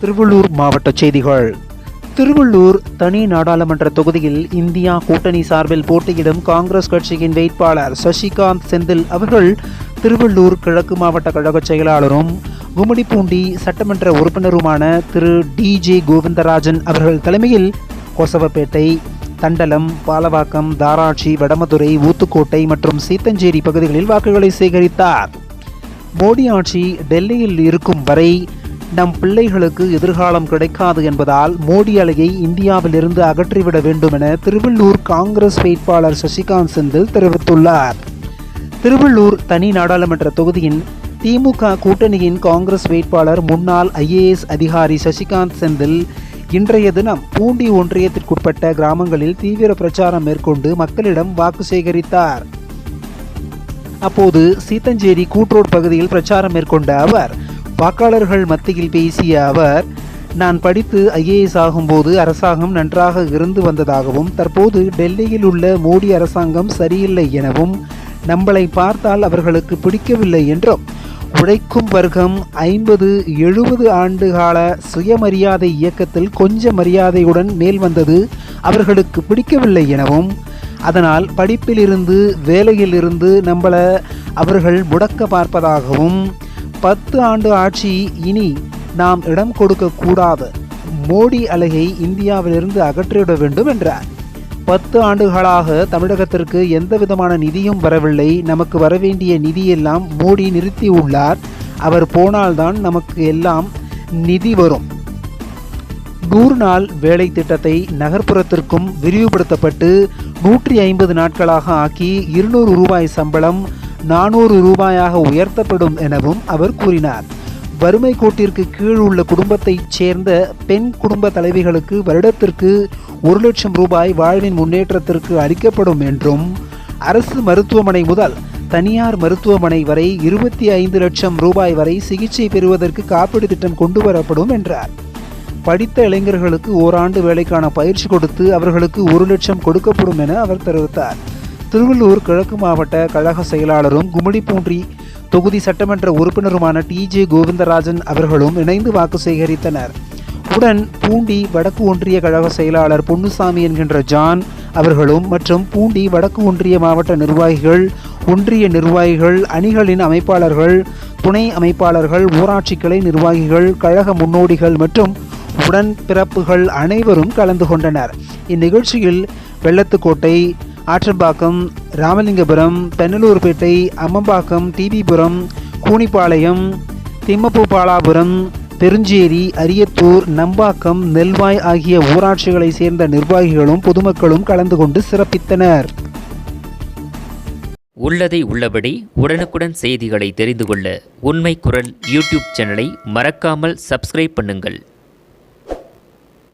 திருவள்ளூர் மாவட்ட செய்திகள். திருவள்ளூர் தனி நாடாளுமன்ற தொகுதியில் இந்தியா கூட்டணி சார்பில் போட்டியிடும் காங்கிரஸ் கட்சியின் வேட்பாளர் சசிகாந்த் செந்தில் அவர்கள் திருவள்ளூர் கிழக்கு மாவட்ட கழக செயலாளரும் கும்மிடிப்பூண்டி சட்டமன்ற உறுப்பினருமான திரு டி ஜே கோவிந்தராஜன் அவர்கள் தலைமையில் கொசவப்பேட்டை தண்டலம் பாலவாக்கம் தாராட்சி வடமதுரை ஊத்துக்கோட்டை மற்றும் சீத்தஞ்சேரி பகுதிகளில் வாக்குகளை சேகரித்தார். மோடி ஆட்சி டெல்லியில் இருக்கும் வரை நம் பிள்ளைகளுக்கு எதிர்காலம் கிடைக்காது என்பதால் மோடி அலையை இந்தியாவிலிருந்து அகற்றிவிட வேண்டும் என திருவள்ளூர் காங்கிரஸ் வேட்பாளர் சசிகாந்த் செந்தில் தெரிவித்துள்ளார். திருவள்ளூர் தனி நாடாளுமன்ற தொகுதியின் திமுக கூட்டணியின் காங்கிரஸ் வேட்பாளர் முன்னாள் ஐஏஎஸ் அதிகாரி சசிகாந்த் செந்தில் இன்றைய தினம் பூண்டி ஒன்றியத்திற்குட்பட்ட கிராமங்களில் தீவிர பிரச்சாரம் மேற்கொண்டு மக்களிடம் வாக்கு சேகரித்தார். அப்போது சீத்தஞ்சேரி கூட்ரோட் பகுதியில் பிரச்சாரம் மேற்கொண்ட அவர் வாக்காளர்கள் மத்தியில் பேசிய அவர் நான் படித்து ஐஏஎஸ் ஆகும்போது அரசாங்கம் நன்றாக இருந்து வந்ததாகவும் தற்போது டெல்லியில் உள்ள மோடி அரசாங்கம் சரியில்லை எனவும் நம்மளை பார்த்தால் அவர்களுக்கு பிடிக்கவில்லை என்றும் உழைக்கும் வர்க்கம் ஐம்பது எழுபது ஆண்டுகால சுயமரியாதை இயக்கத்தில் கொஞ்ச மரியாதையுடன் மேல் வந்தது அவர்களுக்கு பிடிக்கவில்லை எனவும் அதனால் படிப்பிலிருந்து வேலையிலிருந்து நம்மளை அவர்கள் முடக்க பார்ப்பதாகவும் பத்து ஆண்டு ஆட்சி இனி நாம் இடம் கொடுக்க கூடாது மோடி அலையை இந்தியாவிலிருந்து அகற்றிவிட வேண்டும் என்றார். பத்து ஆண்டுகளாக தமிழகத்திற்கு எந்த விதமான நிதியும் வரவில்லை. நமக்கு வரவேண்டிய நிதியெல்லாம் மோடி நிறுத்தி உள்ளார். அவர் போனால்தான் நமக்கு எல்லாம் நிதி வரும். நூறு நாள் வேலை திட்டத்தை நகர்ப்புறத்திற்கும் விரிவுபடுத்தப்பட்டு நூற்றி ஐம்பது நாட்களாக ஆக்கி இருநூறு ரூபாய் சம்பளம் நானூறு ரூபாயாக உயர்த்தப்படும் எனவும் அவர் கூறினார். வறுமை கோட்டிற்கு கீழ் உள்ள குடும்பத்தைச் சேர்ந்த பெண் குடும்ப தலைவிகளுக்கு வருடத்திற்கு ஒரு லட்சம் ரூபாய் வாழ்வின் முன்னேற்றத்திற்கு அளிக்கப்படும் என்றும் அரசு மருத்துவமனை முதல் தனியார் மருத்துவமனை வரை இருபத்தி ஐந்து லட்சம் ரூபாய் வரை சிகிச்சை பெறுவதற்கு காப்பீடு திட்டம் கொண்டு வரப்படும் என்றார். படித்த இளைஞர்களுக்கு ஓராண்டு வேலைக்கான பயிற்சி கொடுத்து அவர்களுக்கு ஒரு லட்சம் கொடுக்கப்படும் என அவர் தெரிவித்தார். திருவள்ளூர் கிழக்கு மாவட்ட கழக செயலாளரும் கும்மிடிப்பூன்றி தொகுதி சட்டமன்ற உறுப்பினருமான டி ஜே கோவிந்தராஜன் அவர்களும் இணைந்து வாக்கு சேகரித்தனர். உடன் பூண்டி வடக்கு ஒன்றிய கழக செயலாளர் பொன்னுசாமி என்கின்ற ஜான் அவர்களும் மற்றும் பூண்டி வடக்கு ஒன்றிய மாவட்ட நிர்வாகிகள் ஒன்றிய நிர்வாகிகள் அணிகளின் அமைப்பாளர்கள் துணை அமைப்பாளர்கள் ஊராட்சி கிளை நிர்வாகிகள் கழக முன்னோடிகள் மற்றும் உடன் பிறப்புகள் அனைவரும் கலந்து கொண்டனர். இந்நிகழ்ச்சியில் வெள்ளத்துக்கோட்டை ஆற்றம்பாக்கம் ராமலிங்கபுரம் பெண்ணலூர்பேட்டை அம்மம்பாக்கம் டிபிபுரம் கூனிப்பாளையம் திம்மப்பூபாலாபுரம் பெருஞ்சேரி அரியத்தூர் நம்பாக்கம் நெல்வாய் ஆகிய ஊராட்சிகளைச் சேர்ந்த நிர்வாகிகளும் பொதுமக்களும் கலந்து கொண்டு சிறப்பித்தனர். உள்ளதை உள்ளபடி உடனுக்குடன் செய்திகளை தெரிந்து கொள்ள உண்மை குரல் யூடியூப் சேனலை மறக்காமல் சப்ஸ்கிரைப் பண்ணுங்கள்.